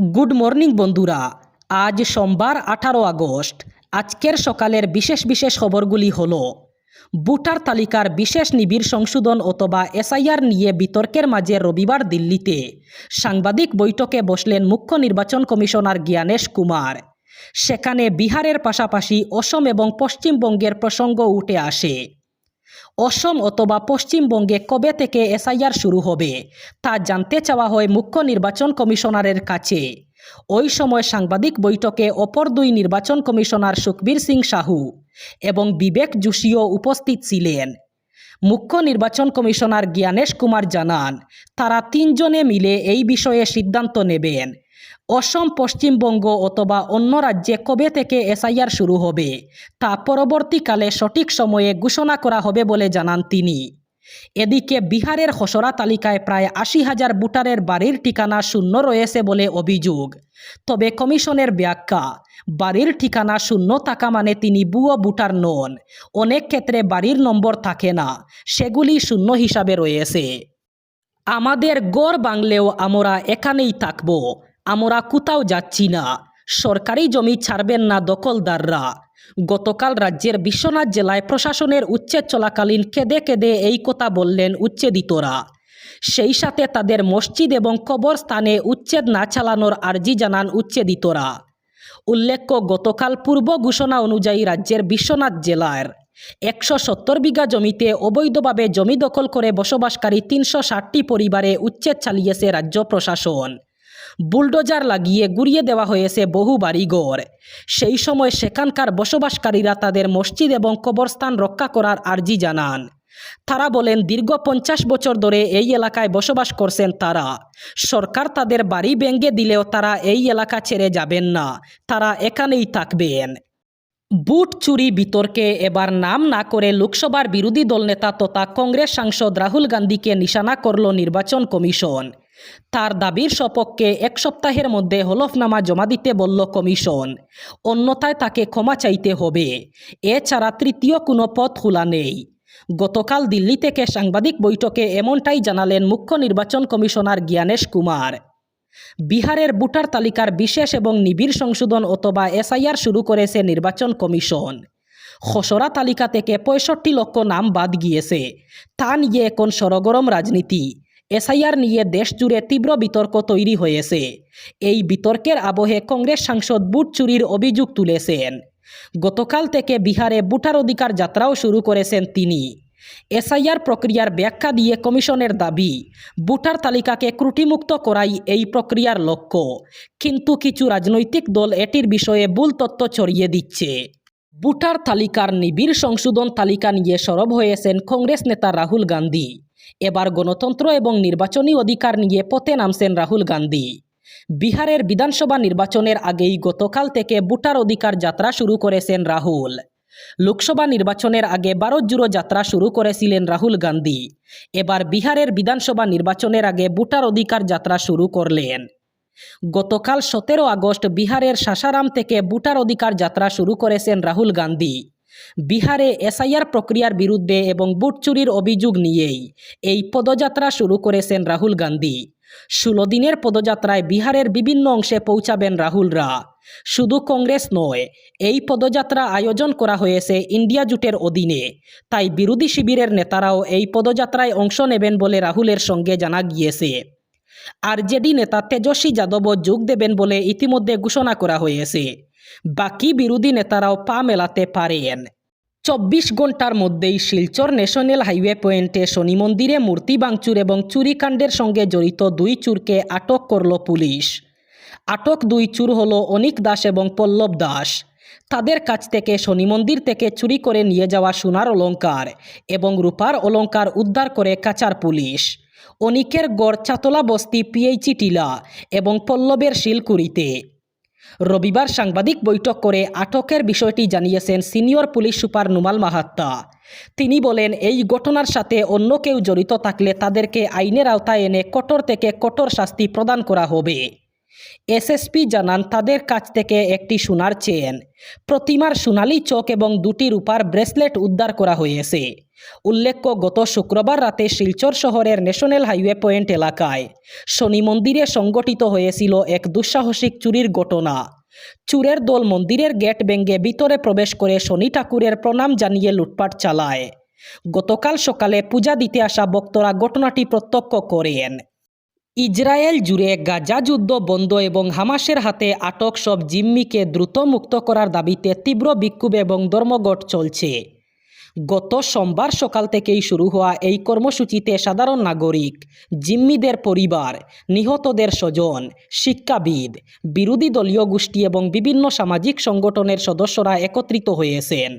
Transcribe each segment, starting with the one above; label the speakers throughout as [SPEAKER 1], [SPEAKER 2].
[SPEAKER 1] Good morning বন্ধুরা। আজ সোমবার আঠারো আগস্ট। আজকের সকালের বিশেষ বিশেষ খবরগুলি হল, ভোটার তালিকার বিশেষ নিবিড় সংশোধন অথবা এসআইআর নিয়ে বিতর্কের মাঝে রবিবার দিল্লিতে সাংবাদিক বৈঠকে বসলেন মুখ্য নির্বাচন কমিশনার জ্ঞানেশ কুমার। সেখানে বিহারের পাশাপাশি অসম এবং পশ্চিমবঙ্গের প্রসঙ্গ উঠে আসে। অসম অথবা পশ্চিমবঙ্গে কবে থেকে এসআইআর শুরু হবে, তা জানতে চাওয়া হয় মুখ্য নির্বাচন কমিশনারের কাছে। ওই সময় সাংবাদিক বৈঠকে অপর দুই নির্বাচন কমিশনার সুখবীর সিং সাহু এবং বিবেক যোশীও উপস্থিত ছিলেন। মুখ্য নির্বাচন কমিশনার জ্ঞানেশ কুমার জানান, তারা তিনজনে মিলে এই বিষয়ে সিদ্ধান্ত নেবেন। অসম পশ্চিমবঙ্গ অথবা অন্য রাজ্যে কবে থেকে এসআইআর শুরু হবে, তা পরবর্তীকালে সঠিক সময়ে ঘোষণা করা হবে বলে জানান তিনি। এদিকে বিহারের খসড়া তালিকায় প্রায় আশি হাজার ভোটারের বাড়ির ঠিকানা শূন্য রয়েছে বলে অভিযোগ। তবে কমিশনের ব্যাখ্যা, বাড়ির ঠিকানা শূন্য থাকা মানে তিনি বুয়ো ভোটার নন, অনেক ক্ষেত্রে বাড়ির নম্বর থাকে না, সেগুলি শূন্য হিসাবে রয়েছে। আমাদের গড় বাংলেও আমরা এখানেই থাকব। আমরা কোথাও যাচ্ছি না। সরকারি জমি ছাড়বেন না দখলদাররা। গতকাল রাজ্যের বিশ্বনাথ জেলায় প্রশাসনের উচ্ছেদ চলাকালীন কেঁদে কেঁদে এই কথা বললেন উচ্ছেদিতরা। সেই সাথে তাদের মসজিদ এবং কবরস্থানে উচ্ছেদ না চালানোর আর্জি জানান উচ্ছেদিতরা। উল্লেখ্য, গতকাল পূর্ব ঘোষণা অনুযায়ী রাজ্যের বিশ্বনাথ জেলার একশো সত্তর বিঘা জমিতে অবৈধভাবে জমি দখল করে বসবাসকারী তিনশো ষাটটি পরিবারে উচ্ছেদ চালিয়েছে রাজ্য প্রশাসন। বুলডোজার লাগিয়ে গুড়িয়ে দেওয়া হয়েছে বহু বাড়িঘর। সেই সময় সেখানকার বসবাসকারীরা তাদের মসজিদ এবং কবরস্থান রক্ষা করার আর্জি জানান। তারা বলেন, দীর্ঘ পঞ্চাশ বছর ধরে এই এলাকায় বসবাস করছেন তারা। সরকার তাদের বাড়ি ভেঙে দিলেও তারা এই এলাকা ছেড়ে যাবেন না। তারা এখানেই থাকবেন। বুট চুরি বিতর্কে এবার নাম না করে লোকসভার বিরোধী দলনেতা তথা কংগ্রেস সাংসদ রাহুল গান্ধীকে নিশানা করল নির্বাচন কমিশন। তার দাবির সপক্ষে এক সপ্তাহের মধ্যে হলফনামা জমা দিতে বলল কমিশন। অন্যথায় তাকে ক্ষমা চাইতে হবে। এছাড়া তৃতীয় কোনো পথ খোলা নেই। গতকাল দিল্লি থেকে সাংবাদিক বৈঠকে এমনটাই জানালেন মুখ্য নির্বাচন কমিশনার জ্ঞানেশ কুমার। বিহারের ভোটার তালিকার বিশেষ এবং নিবিড় সংশোধন অথবা এসআইআর শুরু করেছে নির্বাচন কমিশন। খসড়া তালিকা থেকে পঁয়ষট্টি লক্ষ নাম বাদ গিয়েছে। তা নিয়ে এখন সরগরম রাজনীতি। এসআইআর নিয়ে দেশ জুড়ে তীব্র বিতর্ক তৈরি হয়েছে। এই বিতর্কের আবহে কংগ্রেস সাংসদ বুট চুরির অভিযোগ তুলেছেন। গতকাল থেকে বিহারে ভোটার অধিকার যাত্রাও শুরু করেছেন তিনি। এসআইআর প্রক্রিয়ার ব্যাখ্যা দিয়ে কমিশনের দাবি ভোটার তালিকাকে ত্রুটিমুক্ত করাই এই প্রক্রিয়ার লক্ষ্য। কিন্তু কিছু রাজনৈতিক দল এটির বিষয়ে ভুল তথ্য ছড়িয়ে দিচ্ছে। ভোটার তালিকার নিবিড় সংশোধন তালিকা নিয়ে সরব হয়েছেন কংগ্রেস নেতা রাহুল গান্ধী। এবার গণতন্ত্র এবং নির্বাচনী অধিকার নিয়ে পথে নামছেন রাহুল গান্ধী। বিহারের বিধানসভা নির্বাচনের আগেই গতকাল থেকে ভোটার অধিকার যাত্রা শুরু করেছেন রাহুল। লোকসভা নির্বাচনের আগে ভারত জুড়ো যাত্রা শুরু করেছিলেন রাহুল গান্ধী। এবার বিহারের বিধানসভা নির্বাচনের আগে ভোটার অধিকার যাত্রা শুরু করলেন। গতকাল সতেরো আগস্ট বিহারের সাসারাম থেকে ভোটার অধিকার যাত্রা শুরু করেছেন রাহুল গান্ধী। বিহারে এসআইআর প্রক্রিয়ার বিরুদ্ধে এবং বুট চুরির অভিযোগ নিয়েই এই পদযাত্রা শুরু করেছেন রাহুল গান্ধী। ষোলো দিনের পদযাত্রায় বিহারের বিভিন্ন অংশে পৌঁছাবেন রাহুলরা। শুধু কংগ্রেস নয়, এই পদযাত্রা আয়োজন করা হয়েছে ইন্ডিয়া জুটের অধীনে। তাই বিরোধী শিবিরের নেতারাও এই পদযাত্রায় অংশ নেবেন বলে রাহুলের সঙ্গে জানা গিয়েছে। আরজেডি নেতা তেজস্বী যাদবও যোগ দেবেন বলে ইতিমধ্যে ঘোষণা করা হয়েছে। বাকি বিরোধী নেতারাও পা মেলাতে পারেন। চব্বিশ ঘণ্টার মধ্যেই শিলচর ন্যাশনাল হাইওয়ে পয়েন্টে শনি মন্দিরে মূর্তি ভাঙচুর এবং চুরিকাণ্ডের সঙ্গে জড়িত দুই চুরকে আটক করল পুলিশ। আটক দুই চুর হল অনিক দাস এবং পল্লব দাস। তাদের কাছ থেকে শনি মন্দির থেকে চুরি করে নিয়ে যাওয়া সোনার অলঙ্কার এবং রূপার অলঙ্কার উদ্ধার করে কাচার পুলিশ। অনিকের গড়চাতলা বস্তি পিএইচি টিলা এবং পল্লবের শিলকুড়িতে। রবিবার সাংবাদিক বৈঠক করে আটকের বিষয়টি জানিয়েছেন সিনিয়র পুলিশ সুপার নুমাল মাহাত্তা। তিনি বলেন, এই ঘটনার সাথে অন্য কেউ জড়িত থাকলে তাদেরকে আইনের আওতায় এনে কঠোর থেকে কঠোর শাস্তি প্রদান করা হবে। এসএসপি জানান, তাদের কাছ থেকে একটি সোনার চেন প্রতিমার সোনালী চোখ এবং দুটি রূপার ব্রেসলেট উদ্ধার করা হয়েছে। উল্লেখ্য, গত শুক্রবার রাতে শিলচর শহরের ন্যাশনাল হাইওয়ে পয়েন্ট এলাকায় শনি মন্দিরে সংগঠিত হয়েছিল এক দুঃসাহসিক চুরির ঘটনা। চুরের দল মন্দিরের গেট ভেঙে ভিতরে প্রবেশ করে শনি ঠাকুরের প্রণাম জানিয়ে লুটপাট চালায়। গতকাল সকালে পূজা দিতে আসা ভক্তরা ঘটনাটি প্রত্যক্ষ করেন। ইসরায়েল জুড়ে গাজা যুদ্ধ বন্ধ এবং হামাসের হাতে আটক সব জিম্মিকে দ্রুত মুক্ত করার দাবিতে তীব্র বিক্ষোভ এবং ধর্মঘট চলছে। গত সোমবার সকাল থেকেই শুরু হওয়া এই কর্মসূচিতে সাধারণ নাগরিক, জিম্মিদের পরিবার, নিহতদের স্বজন, শিক্ষাবিদ, বিরোধী দলীয় গোষ্ঠী এবং বিভিন্ন সামাজিক সংগঠনের সদস্যরা একত্রিত হয়েছেন।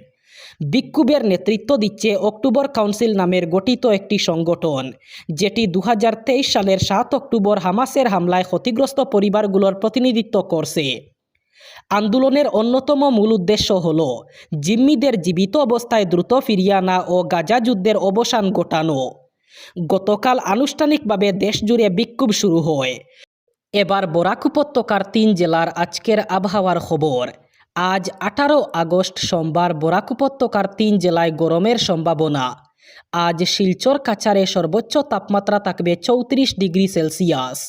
[SPEAKER 1] বিক্ষোভের নেতৃত্ব দিচ্ছে অক্টোবর কাউন্সিল নামের গঠিত একটি সংগঠন, যেটি দু হাজার তেইশ সালের সাত অক্টোবর হামাসের হামলায় ক্ষতিগ্রস্ত পরিবারগুলোর প্রতিনিধিত্ব করছে। আন্দোলনের অন্যতম মূল উদ্দেশ্য হল, জিম্মিদের জীবিত অবস্থায় দ্রুত ফিরিয়ে আনা ও গাজা যুদ্ধের অবসান ঘটানো। গতকাল আনুষ্ঠানিকভাবে দেশজুড়ে বিক্ষোভ শুরু হয়। এবার বরাক উপত্যকার তিন জেলার আজকের আবহাওয়ার খবর। আজ আঠারো আগস্ট সোমবার বরাক উপত্যকার তিন জেলায় গরমের সম্ভাবনা। আজ শিলচর কাছারে সর্বোচ্চ তাপমাত্রা থাকবে চৌত্রিশ ডিগ্রি সেলসিয়াস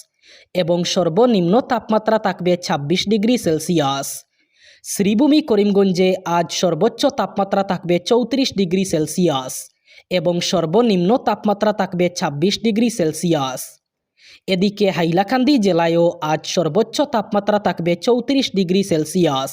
[SPEAKER 1] এবং সর্বনিম্ন তাপমাত্রা থাকবে ছাব্বিশ ডিগ্রি সেলসিয়াস। শ্রীভূমি করিমগঞ্জে আজ সর্বোচ্চ তাপমাত্রা থাকবে চৌত্রিশ ডিগ্রি সেলসিয়াস এবং সর্বনিম্ন তাপমাত্রা থাকবে ছাব্বিশ ডিগ্রি সেলসিয়াস। এদিকে হাইলাকান্দি জেলায়ও আজ সর্বোচ্চ তাপমাত্রা থাকবে চৌত্রিশ ডিগ্রি সেলসিয়াস।